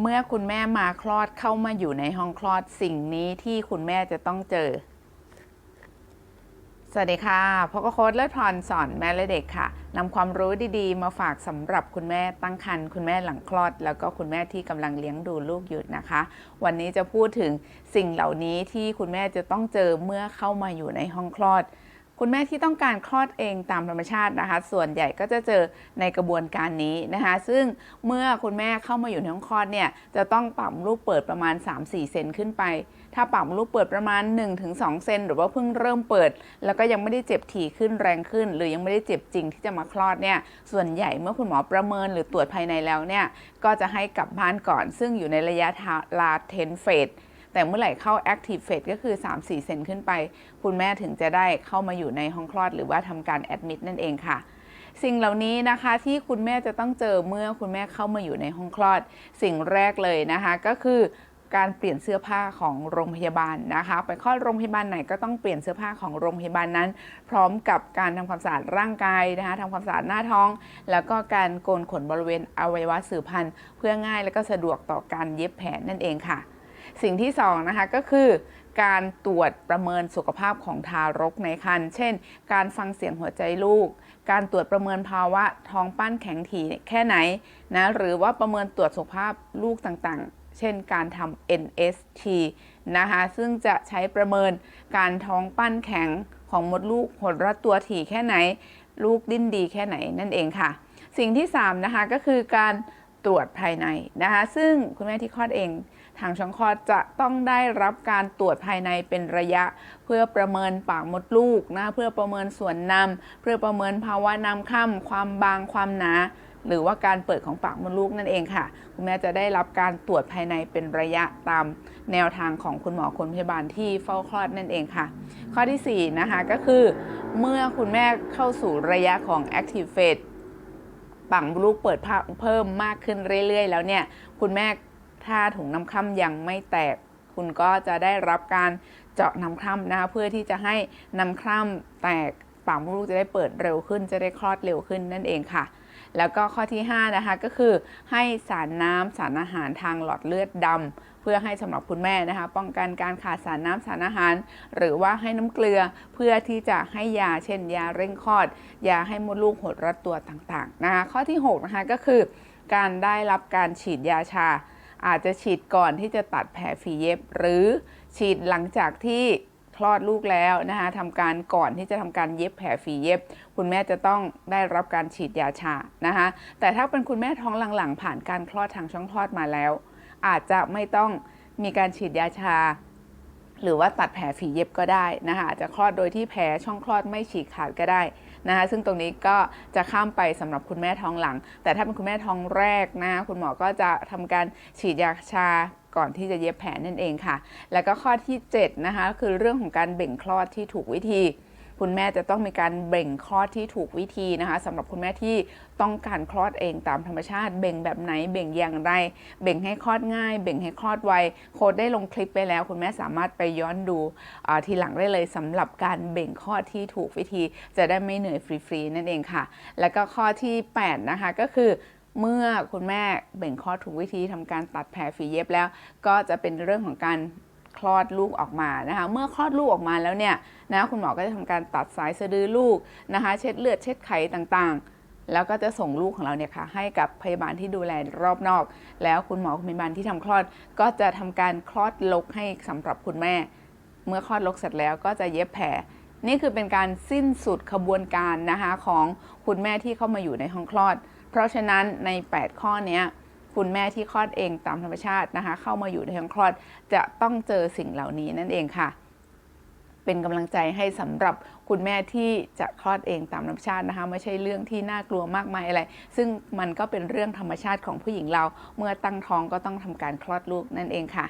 เมื่อคุณแม่มาคลอดเข้ามาอยู่ในห้องคลอดสิ่งนี้ที่คุณแม่จะต้องเจอ สวัสดีค่ะพกโค้ดเลิศพรสอนแม่และเด็กค่ะนำความรู้ดีๆ มาฝากสำหรับคุณแม่ตั้งครรภ์คุณแม่หลังคลอด แล้วก็คุณแม่ที่กำลังเลี้ยงดูลูกอยู่นะคะ วันนี้จะพูดถึงสิ่งเหล่านี้ที่คุณแม่จะต้องเจอเมื่อเข้ามาอยู่ในห้องคลอด คุณแม่ที่ต้องการคลอดเองตามธรรมชาตินะคะ ส่วนใหญ่ก็จะเจอในกระบวนการนี้นะคะ ซึ่งเมื่อคุณแม่เข้ามาอยู่ในห้องคลอดเนี่ยจะต้องปั๊มลูกเปิดประมาณ 3-4 เซนขึ้นไป ถ้าปั๊มลูกเปิดประมาณ 1-2 เซนหรือว่าเพิ่งเริ่มเปิด แล้วก็ยังไม่ได้เจ็บถี่ขึ้นแรงขึ้น หรือยังไม่ได้เจ็บจริงที่จะมาคลอดเนี่ยส่วนใหญ่เมื่อคุณหมอประเมินหรือตรวจภายในแล้วเนี่ยก็จะให้กลับบ้านก่อน ซึ่งอยู่ในระยะลาเทนเฟส แต่เมื่อไหร่เข้า Active Phase ก็คือ 3-4 เซนขึ้นไป คุณแม่ถึงจะได้เข้ามาอยู่ในห้องคลอด หรือว่าทำการแอดมิดนั่นเองค่ะสิ่งเหล่านี้นะคะที่คุณแม่จะต้องเจอเมื่อคุณแม่เข้ามาอยู่ในห้องคลอด สิ่งแรกเลยนะคะก็คือการเปลี่ยนเสื้อผ้าของโรงพยาบาลนะคะ ไปคลอดโรงพยาบาลไหนก็ต้องเปลี่ยนเสื้อผ้าของโรงพยาบาลนั้น พร้อมกับการทำความสะอาดร่างกายนะคะทำความสะอาดหน้าท้อง แล้วก็การโกนขนบริเวณอวัยวะสืบพันธุ์ เพื่อง่ายและก็สะดวกต่อการเย็บแผลนั่นเองค่ะ สิ่งที่2นะคะก็คือการตรวจประเมินสุขภาพของทารกในครรภ์เช่น การฟังเสียงหัวใจลูก การตรวจประเมินภาวะท้องปั้นแข็งถี่แค่ไหนนะหรือว่าประเมินตรวจสุขภาพลูกต่างๆ เช่นการทำ NST นะคะซึ่งจะใช้ประเมินการท้องปั้นแข็งของมดลูกหดรัดตัวถี่แค่ไหน ลูกดิ้นดีแค่ไหนนั่นเองค่ะ สิ่งที่3นะคะก็คือการตรวจภายในนะคะซึ่งคุณแม่ที่คลอดเอง ทางช่องคลอดจะต้องได้รับการตรวจภายในเป็นระยะ เพื่อประเมินปากมดลูกนะเพื่อประเมินส่วนนำเพื่อประเมินภาวะน้ำค่ำความบางความหนาหรือว่าการเปิดของปากมดลูกนั่นเองค่ะ คุณแม่จะได้รับการตรวจภายในเป็นระยะตามแนวทางของคุณหมอคนพยาบาลที่เฝ้าคลอดนั่นเองค่ะ ข้อที่ 4 นะคะก็คือ เมื่อคุณแม่เข้าสู่ระยะของ active phase ปังลูกเปิดเพิ่มมากขึ้นเรื่อย ๆ แล้วเนี่ย คุณแม่ ถ้าถุงน้ำคร่ำยังไม่แตก คุณก็จะได้รับการเจาะน้ำคร่ำนะคะเพื่อที่จะให้น้ำคร่ำแตกปากมดลูกจะได้เปิดเร็วขึ้น จะได้คลอดเร็วขึ้นนั่นเองค่ะ แล้วก็ข้อที่ 5 นะคะก็คือให้สารน้ำสารอาหารทางหลอดเลือดดำเพื่อให้สำหรับคุณแม่นะคะ ป้องกันการขาดสารน้ำสารอาหาร หรือว่าให้น้ำเกลือเพื่อที่จะให้ยาเช่น ยาเร่งคลอด ยาให้มดลูกหดรัดตัวต่างๆนะคะข้อที่6นะคะก็คือการได้รับการฉีดยาชา อาจจะฉีดก่อนที่จะตัดแผลฝีเย็บ หรือฉีดหลังจากที่คลอดลูกแล้วนะคะทำการก่อนที่จะทำการเย็บแผลฝีเย็บ คุณแม่จะต้องได้รับการฉีดยาชานะคะแต่ถ้าเป็นคุณแม่ท้องหลังๆ ผ่านการคลอดทางช่องคลอดมาแล้ว อาจจะไม่ต้องมีการฉีดยาชา หรือว่าตัดแผลฝีเย็บก็ได้นะคะอาจจะคลอดโดยที่แผลช่องคลอดไม่ฉีกขาดก็ได้นะคะซึ่งตรงนี้ก็จะข้ามไปสำหรับคุณแม่ท้องหลัง แต่ถ้าเป็นคุณแม่ท้องแรกนะคุณหมอก็จะทำการฉีดยาชาก่อนที่จะเย็บแผลนั่นเองค่ะ แล้วก็ข้อที่7นะคะคือเรื่องของการเบ่งคลอดที่ถูกวิธี คุณแม่จะต้องมีการเบ่งคลอดที่ถูกวิธีนะคะสำหรับคุณแม่ที่ต้องการคลอดเองตามธรรมชาติ เบ่งแบบไหนเบ่งอย่างไร เบ่งให้คลอดง่าย เบ่งให้คลอดไวโค้ดได้ลงคลิปไปแล้ว คุณแม่สามารถไปย้อนดูทีหลังได้เลยสำหรับการเบ่งคลอดที่ถูกวิธี จะได้ไม่เหนื่อยฟรีๆนั่นเองค่ะ แล้วก็ข้อที่ 8 นะคะก็คือเมื่อคุณแม่เบ่งคลอดถูกวิธีทำการตัดแผลฝีเย็บแล้ว ก็จะเป็นเรื่องของการ คลอดลูกออกมานะคะเมื่อคลอดลูกออกมาแล้วเนี่ยนะคุณหมอก็จะทำการตัดสายสะดือลูกนะคะ เช็ดเลือดเช็ดไขต่างๆ แล้วก็จะส่งลูกของเราเนี่ยค่ะให้กับพยาบาลที่ดูแลรอบนอก แล้วคุณหมอพยาบาลที่ทำคลอดก็จะทำการคลอดลกให้สำหรับคุณแม่ เมื่อคลอดลกเสร็จแล้วก็จะเย็บแผลนี่คือเป็นการสิ้นสุดขบวนการนะคะของคุณแม่ที่เข้ามาอยู่ในห้องคลอด เพราะฉะนั้นใน 8 ข้อนี้ คุณแม่ที่คลอดเองตามธรรมชาตินะคะ เข้ามาอยู่ในห้องคลอดจะต้องเจอสิ่งเหล่านี้นั่นเองค่ะ เป็นกำลังใจให้สำหรับคุณแม่ที่จะคลอดเองตามธรรมชาตินะคะ ไม่ใช่เรื่องที่น่ากลัวมากมายอะไร ซึ่งมันก็เป็นเรื่องธรรมชาติของผู้หญิงเรา เมื่อตั้งท้องก็ต้องทำการคลอดลูกนั่นเองค่ะ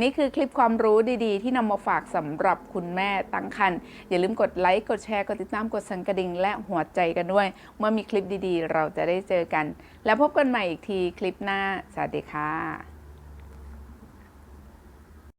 นี่คือคลิปความรู้ดีๆ ที่นำมาฝากสำหรับคุณแม่ตั้งครรภ์อย่าลืมกดไลค์กดแชร์กดติดตามกดสั่นกระดิ่งและหัวใจกันด้วย เมื่อมีคลิปดีๆ เราจะได้เจอกัน แล้วพบกันใหม่อีกทีคลิปหน้าสวัสดีค่ะ